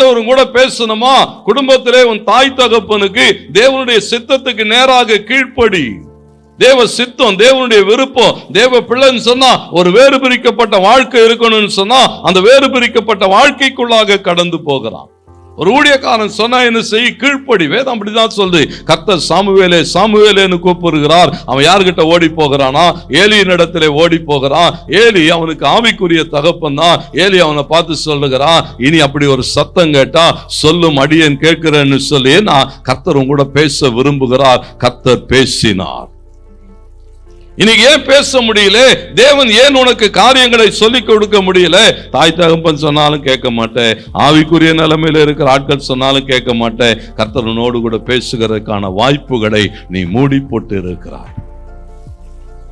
ஆண்டவரும் கூட பேசணுமா? குடும்பத்திலே உன் தாய் தகப்பனுக்கு தேவனுடைய சித்தத்துக்கு நேராக கீழ்ப்படி. தேவ சித்தம் தேவனுடைய விருப்பம். தேவ பிள்ளைன்னு சொன்னா ஒரு வேறு பிரிக்கப்பட்ட வாழ்க்கை இருக்கணும்னு சொன்னா அந்த வேறு பிரிக்கப்பட்ட வாழ்க்கைக்குள்ளாக கடந்து போகிறான். ஒரு ஊழியக்காரன் சொன்னா என்ன செய்? கீழ்ப்படி. வேதம் அப்படிதான் சொல்லுது. கர்த்தர் சாமுவேலே சாமுவேலேன்னு கூப்பிடுகிறார். அவன் யாருக்கிட்ட ஓடி போகிறானா ஏலியின் இடத்திலே ஓடி போகிறான் ஏலி அவனுக்கு ஆவிக்குரிய தகப்பன் தான். ஏலி அவனை பார்த்து சொல்லுகிறான் இனி அப்படி ஒரு சத்தம் கேட்டா சொல்லும் அடியேன் கேட்கிறேன்னு சொல்லி நான் கர்த்தர் உங்க கூட பேச விரும்புகிறார். கர்த்தர் பேசினார். இன்னைக்கு ஏன் பேச முடியல? தேவன் ஏன் உனக்கு காரியங்களை சொல்லிக் கொடுக்க முடியல? தாய் தகப்பன் சொன்னாலும் கேட்க மாட்டேன். ஆவிக்குரிய நிலைமையில இருக்கிற ஆட்கள் சொன்னாலும் கேட்க மாட்டேன். கர்த்தனோடு கூட பேசுகிறதுக்கான வாய்ப்புகளை நீ மூடி போட்டு இருக்கிறாய்.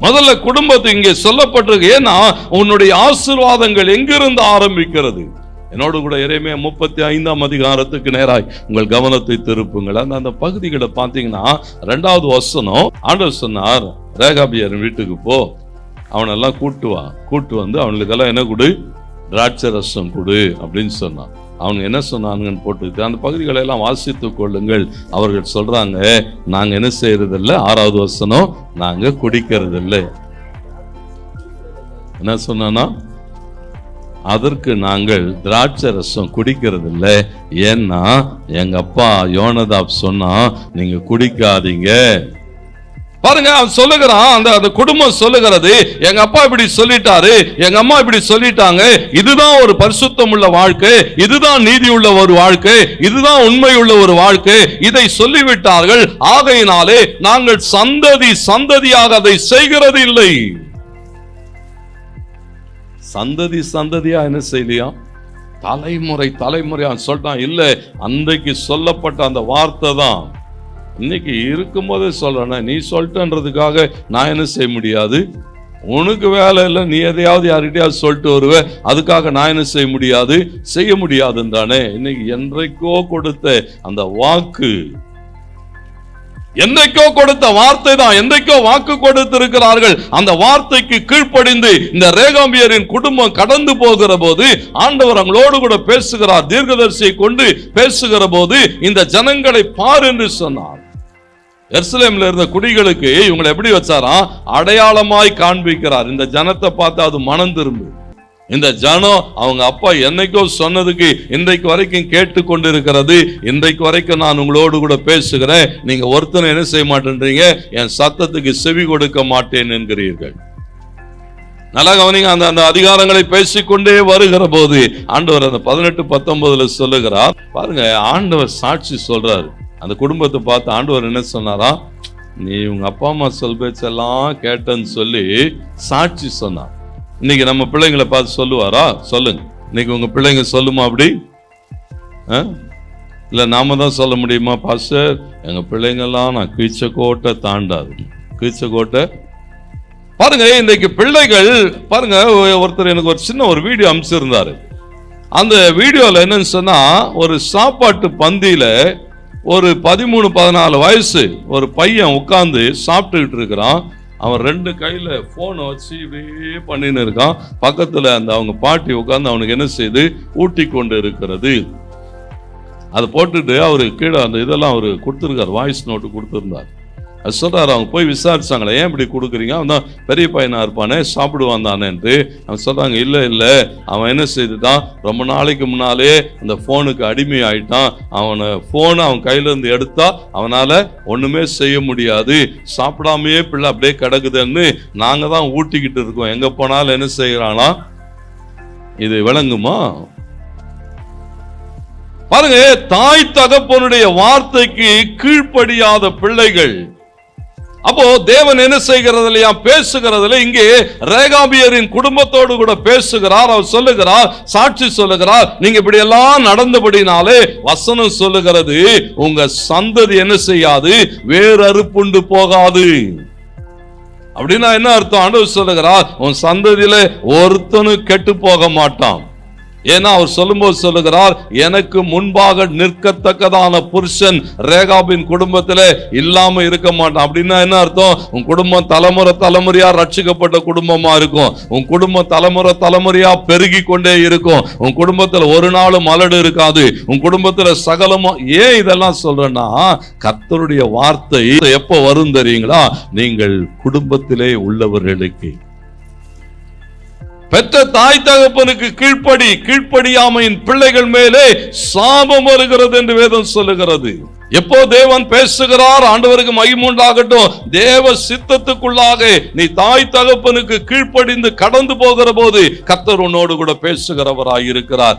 முதல்ல குடும்பத்தை இங்கே சொல்லப்பட்டிருக்கு. ஏன்னா உன்னுடைய ஆசீர்வாதங்கள் எங்கிருந்து ஆரம்பிக்கிறது? என்னோடு கூட இறைமையா முப்பத்தி ஐந்தாம் அதிகாரத்துக்கு நேராய் உங்கள் கவனத்தை திருப்புங்கள். அந்த அந்த பகுதிகளை பார்த்தீங்கன்னா ரெண்டாவது வசனம் ஆண்டர் சொன்னார் ரேகாபியர் வீட்டுக்கு போ. அவனெல்லாம் கூட்டு வா. கூட்டு வந்து அவனுக்கெல்லாம் என்ன கொடு? திராட்சை ரசம் கொடு அப்படின்னு சொன்னான். அவங்க என்ன சொன்னாங்கன்னு போட்டுக்கிட்டு அந்த பகுதிகளை எல்லாம் வாசித்து கொள்ளுங்கள். அவர்கள் சொல்றாங்க நாங்க என்ன செய்யறதில்ல? ஆறாவது வசனம் நாங்க குடிக்கிறதில்லை. என்ன சொன்னா அதற்கு நாங்கள் திராட்சை ரசம் குடிக்கிறது இல்லை ஏன்னா எங்க அப்பா யோனதாப் சொன்னா நீங்க குடிக்காதீங்க. பாருங்க அவன் சொல்லுகிறான் அந்த அந்த குடும்பம் சொல்லுகிறது எங்க அப்பா இப்படி சொல்லிட்டாரு எங்க அம்மா இப்படி சொல்லிட்டாங்க இதுதான் ஒரு பரிசுத்தம் உள்ள வாழ்க்கை இதுதான் நீதி உள்ள ஒரு வாழ்க்கை இதுதான் உண்மை உள்ள ஒரு வாழ்க்கை. இதை சொல்லிவிட்டார்கள் ஆகையினாலே நாங்கள் சந்ததி சந்ததியாக அதை செய்கிறது இல்லை. சந்ததி சந்ததியா என்ன செய்யலையா? தலைமுறை தலைமுறையா சொல்லிட்டான் இல்லை அன்றைக்கு சொல்லப்பட்ட அந்த வார்த்தை தான். இன்னைக்கு இருக்கும்போதே சொல்றேன் நீ சொல்லிட்டன்றதுக்காக நான் என்ன செய்ய முடியாது? உனக்கு வேலை இல்லை நீ எதையாவது யார்கிட்டயாவது சொல்லிட்டு வருவ அதுக்காக நான் என்ன செய்ய முடியாது? செய்ய முடியாதுன்னு தானே? இன்னைக்கு என்றைக்கோ கொடுத்த அந்த வாக்கு என்றைக்கோ கொடுத்த வார்த்தை தான் என்றைக்கோ வாக்கு கொடுத்திருக்கிறார்கள். அந்த வார்த்தைக்கு கீழ்ப்படிந்து இந்த ரேகாம்பியரின் குடும்பம் கடந்து போகிற போது ஆண்டவர் அவங்களோடு கூட பேசுகிறார் தீர்க்கதரிசியை கொண்டு பேசுகிற போது இந்த ஜனங்களை பார் என்று சொன்னார். எர்சலேம்ல இருந்த குடிகளுக்கு இவங்களை எப்படி வச்சாராம் அடையாளமாய் காண்பிக்கிறார். இந்த ஜனத்தை பார்த்து அது மனம் திரும்பு இந்த ஜனம் அவங்க அப்பா என்னைக்கோ சொன்னதுக்கு இன்றைக்கு வரைக்கும் கேட்டு கொண்டிருக்கிறது இன்றைக்கு வரைக்கும் நான் உங்களோடு கூட பேசுகிறேன். நீங்க ஒருத்தனை என்ன செய்ய மாட்டேன்றீங்க? என் சத்தத்துக்கு செவி கொடுக்க மாட்டேன் என்கிறீர்கள். நல்லா கவனிங்க அந்த அந்த அதிகாரங்களை பேசிக்கொண்டே வருகிற போது ஆண்டவர் அந்த பதினெட்டு பத்தொன்பதுல சொல்லுகிறார். பாருங்க ஆண்டவர் சாட்சி சொல்றாரு. அந்த குடும்பத்தை பார்த்து ஆண்டவர் என்ன சொன்னாரா? நீ உங்க அப்பா அம்மா சொல் பேச்செல்லாம் கேட்டேன்னு சொல்லி சாட்சி சொன்னார். இன்னைக்கு நம்ம பிள்ளைங்களை பார்த்து சொல்லுவாரா? சொல்லுங்க. இன்னைக்கு உங்க பிள்ளைங்க சொல்லுமா அப்படி? ஆ? நாம தான் சொல்ல முடியுமா பாஸ்டர்? எங்கள் பிள்ளைங்கள்லாம் நான் கீச்சக்கோட்டை தாண்டாது. கீச்சக்கோட்டை பாருங்க இன்றைக்கு பிள்ளைகள் பாருங்க ஒருத்தர் எனக்கு ஒரு சின்ன ஒரு வீடியோ அமைச்சிருந்தாரு. அந்த வீடியோவில் என்னன்னு சொன்னால் ஒரு சாப்பாட்டு பந்தியில் ஒரு பதிமூணு பதினாலு வயசு ஒரு பையன் உட்காந்து சாப்பிட்டுக்கிட்டு இருக்கிறான். அவன் ரெண்டு கையில் ஃபோனை வச்சு இப்படியே பண்ணின்னு இருக்கான். பக்கத்தில் அந்த அவங்க பாட்டி உட்காந்து அவனுக்கு என்ன செய்து? ஊட்டி கொண்டு இருக்கிறது. அதை போட்டுட்டு அவர் கீழே அந்த இதெல்லாம் அவர் கொடுத்துருக்காரு வாய்ஸ் நோட்டு கொடுத்துருந்தார். அது அவங்க போய் விசாரிச்சாங்களே ஏன் இப்படி கொடுக்குறீங்க? அவன் தான் பெரிய பையனாக இருப்பானே சாப்பிடுவான் தானேன்ட்டு அவன் சொல்கிறாங்க இல்லை இல்லை அவன் என்ன செய்துட்டான்? ரொம்ப நாளைக்கு முன்னாலே அந்த ஃபோனுக்கு அடிமை ஆயிட்டான் அவனை ஃபோனை அவன் கையிலேருந்து எடுத்தால் எடுத்தா ஒன்றுமே செய்ய முடியாது. சாப்பிடாமையே பிள்ளை அப்படியே கிடக்குதுன்னு நாங்கள் தான் ஊட்டிக்கிட்டு இருக்கோம். எங்கே போனாலும் என்ன செய்கிறானா இது விளங்குமா? பாருங்க தாய் தகப்பனுடைய வார்த்தைக்கு கீழ்ப்படியாத பிள்ளைகள் அப்போ தேவன் என்ன செய்கிறது இல்லையா பேசுகிறதுல இங்கே ரேகாபியரின் குடும்பத்தோடு கூட பேசுகிறார். அவர் சொல்லுகிறார் சாட்சி சொல்லுகிறார். நீங்க இப்படி எல்லாம் நடந்தபடினாலே வசனம் சொல்லுகிறது. உங்க சந்ததி என்ன செய்யாது? வேறு அறுப்புண்டு போகாது. அப்படின்னா என்ன அர்த்தம்? ஆண்டவர் சொல்லுகிறார் உன் சந்ததியில ஒருத்தனும் கெட்டு போக மாட்டான். ஏன்னா அவர் சொல்லும்போது சொல்லுகிறார் எனக்கு முன்பாக நிற்கத்தக்கதான புருஷன் ரேகாபின் குடும்பத்தில் இல்லாம இருக்க மாட்டான். அப்படின்னா என்ன அர்த்தம்? உன் குடும்பம் தலைமுறை தலைமுறையா ரட்சிக்கப்பட்ட குடும்பமா இருக்கும். உன் குடும்பம் தலைமுறை தலைமுறையா பெருகி கொண்டே இருக்கும். உன் குடும்பத்தில் ஒரு நாளும் மலடு இருக்காது. உன் குடும்பத்தில் சகலமும் ஏன் இதெல்லாம் சொல்றேன்னா கர்த்தருடைய வார்த்தை எப்போ வரும் தெரியுங்களா? நீங்கள் குடும்பத்திலே உள்ளவர்களுக்கு. பெற்ற தாய் தகப்பனுக்கு கீழ்ப்படி கீழ்ப்படியாமையின் பிள்ளைகள் மேலே சாபம் வருகிறது என்று வேதம் சொல்லுகிறது. எப்போ தேவன் பேசுகிறார் ஆண்டவருக்கு மகிமுண்டாகட்டும் தேவ சித்தத்துக்குள்ளாக நீ தாய் தகப்பனுக்கு கீழ்ப்படிந்து கடந்து போகிற போது கத்தர் உன்னோடு கூட பேசுகிறவராய் இருக்கிறார்